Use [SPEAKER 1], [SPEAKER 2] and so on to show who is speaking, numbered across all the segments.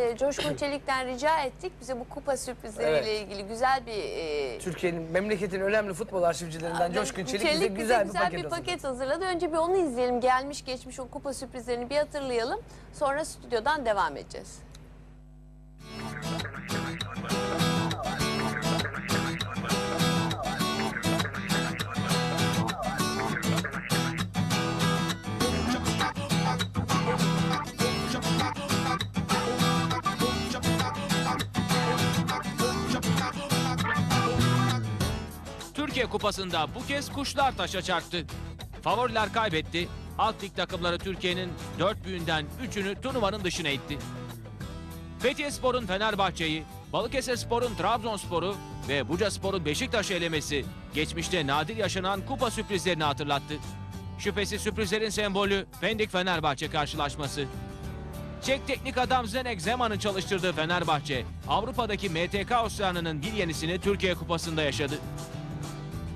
[SPEAKER 1] e, Coşkun Çelik'ten rica ettik. Bize bu kupa sürprizleriyle
[SPEAKER 2] Evet.
[SPEAKER 1] ilgili güzel bir e,
[SPEAKER 2] Türkiye'nin memleketin önemli futbol arşivcilerinden Coşkun Çelik, bize güzel, bir paket, hazırladı.
[SPEAKER 1] paket hazırladı. Önce bir onu izleyelim. Gelmiş geçmiş o kupa sürprizlerini bir hatırlayalım. Sonra stüdyodan devam edeceğiz.
[SPEAKER 3] Türkiye Kupası'nda bu kez kuşlar taşa çarptı. Favoriler kaybetti. Alt lig takımları Türkiye'nin dört büyüğünden üçünü turnuvanın dışına itti. Fethiye Spor'un Fenerbahçe'yi, Balıkesir Spor'un Trabzonspor'u ve Buca Spor'un Beşiktaş'ı elemesi geçmişte nadir yaşanan kupa sürprizlerini hatırlattı. Şüphesiz sürprizlerin sembolü Pendik Fenerbahçe karşılaşması. Çek teknik adam Zenek Zeman'ın çalıştırdığı Fenerbahçe, Avrupa'daki MTK Oceanı'nın bir yenisini Türkiye Kupası'nda yaşadı.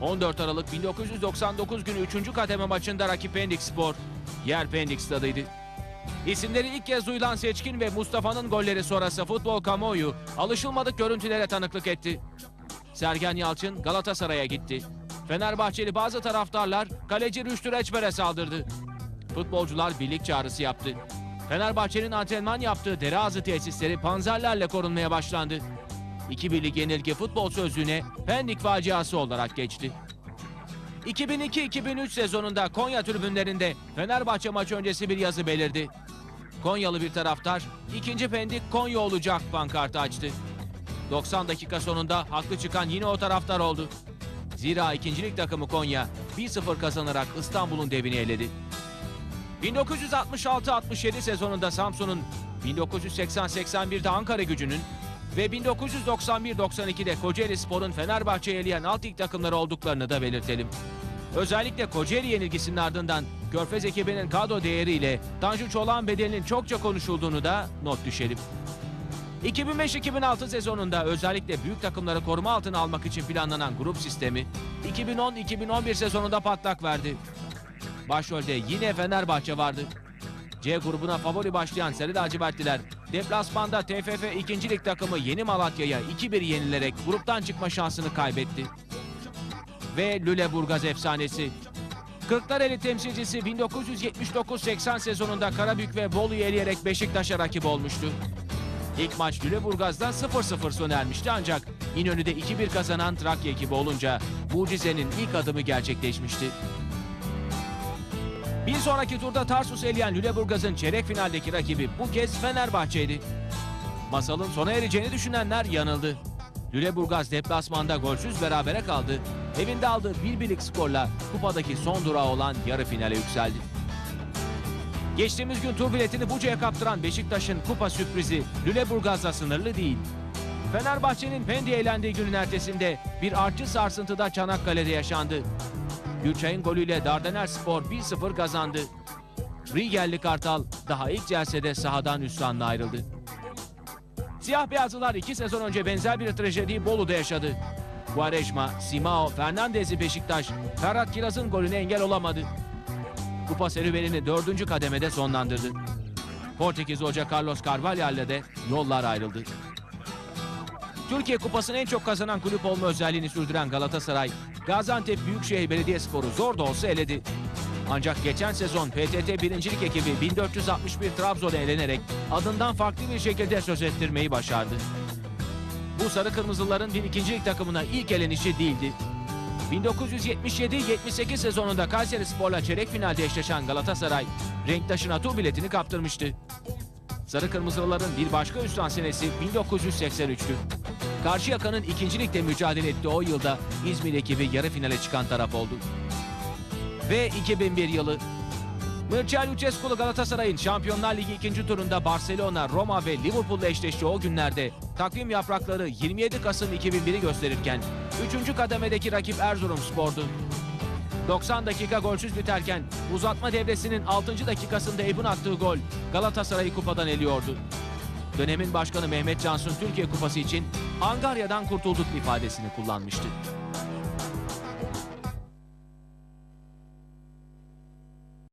[SPEAKER 3] 14 Aralık 1999 günü 3. kademe maçında rakip Pendik Spor, yer Pendik stadıydı. İsimleri ilk kez duyulan Seçkin ve Mustafa'nın golleri sonrası futbol kamuoyu alışılmadık görüntülere tanıklık etti. Sergen Yalçın Galatasaray'a gitti. Fenerbahçeli bazı taraftarlar kaleci Rüştü Reçber'e saldırdı. Futbolcular birlik çağrısı yaptı. Fenerbahçe'nin antrenman yaptığı Dereazı tesisleri panzerlerle korunmaya başlandı. İki birlik yenilgi futbol sözlüğüne Pendik faciası olarak geçti. 2002-2003 sezonunda Konya tribünlerinde Fenerbahçe maçı öncesi bir yazı belirdi. Konyalı bir taraftar ikinci Pendik Konya olacak pankartı açtı. 90 dakika sonunda haklı çıkan yine o taraftar oldu. Zira ikincilik takımı Konya 1-0 kazanarak İstanbul'un devini eledi. 1966-67 sezonunda Samsun'un, 1980-81'de Ankara gücünün ve 1991-92'de Kocaeli Spor'un Fenerbahçe'yi eleyen alt lig takımları olduklarını da belirtelim. Özellikle Kocaeli yenilgisinin ardından Körfez ekibinin kadro değeriyle Tanju Çolak'ın bedelinin çokça konuşulduğunu da not düşelim. 2005-2006 sezonunda özellikle büyük takımları koruma altına almak için planlanan grup sistemi 2010-2011 sezonunda patlak verdi. Başrolde yine Fenerbahçe vardı. C grubuna favori başlayan Sarı Lacivertliler deplasmanda TFF 2. Lig takımı Yeni Malatya'ya 2-1 yenilerek gruptan çıkma şansını kaybetti. Ve Lüleburgaz efsanesi. Kırklareli temsilcisi 1979-80 sezonunda Karabük ve Bolu'yu eleyerek Beşiktaş'a rakip olmuştu. İlk maç Lüleburgaz'da 0-0 sona ermişti ancak İnönü'de 2-1 kazanan Trakya ekibi olunca mucizenin ilk adımı gerçekleşmişti. Bir sonraki turda Tarsus eleyen Lüleburgaz'ın çeyrek finaldeki rakibi bu kez Fenerbahçe'ydi. Masalın sona ereceğini düşünenler yanıldı. Lüleburgaz deplasmanda golsüz berabere kaldı. Evinde aldığı bir birlik skorla kupadaki son durağı olan yarı finale yükseldi. Geçtiğimiz gün tur biletini Buca'ya kaptıran Beşiktaş'ın kupa sürprizi Lüleburgaz'la sınırlı değil. Fenerbahçe'nin Pendik'e eğlendiği günün ertesinde bir artçı sarsıntıda Çanakkale'de yaşandı. Gülçay'ın golüyle Dardanel Spor 1-0 kazandı. Rigelli Kartal daha ilk celsede sahadan üstünle ayrıldı. Siyah beyazlılar iki sezon önce benzer bir trajediyi Bolu'da yaşadı. Quaresma, Simao, Fernandez'i Beşiktaş, Ferhat Kiraz'ın golüne engel olamadı. Kupa serüvenini dördüncü kademede sonlandırdı. Portekiz hoca Carlos Carvalhal'le de yollar ayrıldı. Türkiye Kupası'nı en çok kazanan kulüp olma özelliğini sürdüren Galatasaray, Gaziantep Büyükşehir Belediyespor'u zor da olsa eledi. Ancak geçen sezon PTT birincilik ekibi 1461 Trabzon'a elenerek adından farklı bir şekilde söz ettirmeyi başardı. Bu sarı kırmızıların bir ikincilik takımına ilk elenişi değildi. 1977-78 sezonunda Kayseri Spor'la çeyrek finalde eşleşen Galatasaray, renktaşına tur biletini kaptırmıştı. Sarı Kırmızılıların bir başka üstten senesi 1983'tü. Karşıyaka'nın ikincilikte mücadele ettiği o yılda İzmir ekibi yarı finale çıkan taraf oldu. Ve 2001 yılı Mircea Lucescu'lu Galatasaray'ın Şampiyonlar Ligi ikinci turunda Barcelona, Roma ve Liverpool'la eşleştiği o günlerde takvim yaprakları 27 Kasım 2001'i gösterirken 3. kademedeki rakip Erzurumspor'du. 90 dakika golsüz biterken uzatma devresinin 6. dakikasında Eyüp'ün attığı gol Galatasaray'ı kupadan eliyordu. Dönemin başkanı Mehmet Cansun Türkiye Kupası için Angarya'dan kurtulduk ifadesini kullanmıştı.